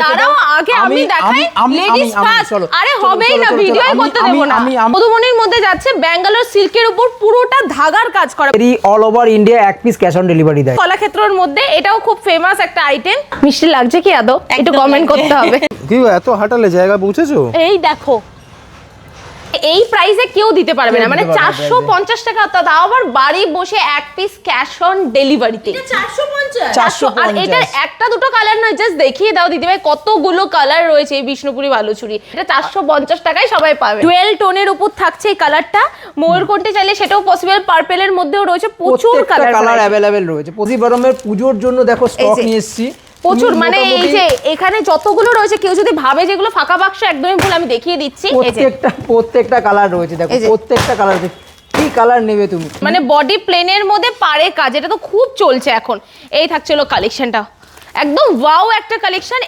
তারাও আগে আমি দেখাই লেডিস ফার্স্ট আরে হবেই না ভিডিওই করতে দেব না। আমি- মধ্যে যাচ্ছে ব্যাঙ্গালোর সিল্কের উপর পুরোটা ধাগার কাজ করা। অল ওভার ইন্ডিয়া এক পিস ক্যাশ অন ডেলিভারি দেয়। কলাক্ষেত্রের মধ্যে এটাও খুব ফেমাস একটা আইটেম মিষ্টি লাগছে কি আদৌ? একটু কমেন্ট করতে হবে। কি এত হাঁটালে জায়গা পৌঁছেছো? এই দেখো এই প্রাইসে কেউ দিতে পারবে না। মানে চারশো পঞ্চাশ টাকা তা তাও আবার বাড়ি বসে এক পিস ক্যাশ অন ডেলিভারিতে চারশো আর। এটার একটা দুটো কালার নয় জাস্ট দেখিয়ে দাও দিদিভাই কতগুলো কালার রয়েছে এই বিষ্ণুপুরি বালুচুরি। এটা চারশো পঞ্চাশ টাকায় সবাই পাবে। টুয়েলভ টোনের উপর থাকছে এই কালারটা ময়ূরকণ্ঠে চাইলে সেটাও পসিবল পার্পেলের মধ্যেও রয়েছে প্রচুর কালার কালার অ্যাভেলেবেল রয়েছে। প্রতিবারমের পুজোর জন্য দেখো স্টক নিয়ে এসেছি। প্রচুর মানে এই যে এখানে যতগুলো রয়েছে কেউ যদি ভাবে যেগুলো ফাঁকা বাক্স একদমই ভুল আমি দেখিয়ে দিচ্ছি। প্রত্যেকটা প্রত্যেকটা কালার রয়েছে দেখো প্রত্যেকটা কালার কি কালার নেবে তুমি? মানে বডি প্লেনের মধ্যে পারে কাজ এটা তো খুব চলছে এখন। এই থাকছিল কালেকশনটা একদম ওয়াও একটা কালেকশন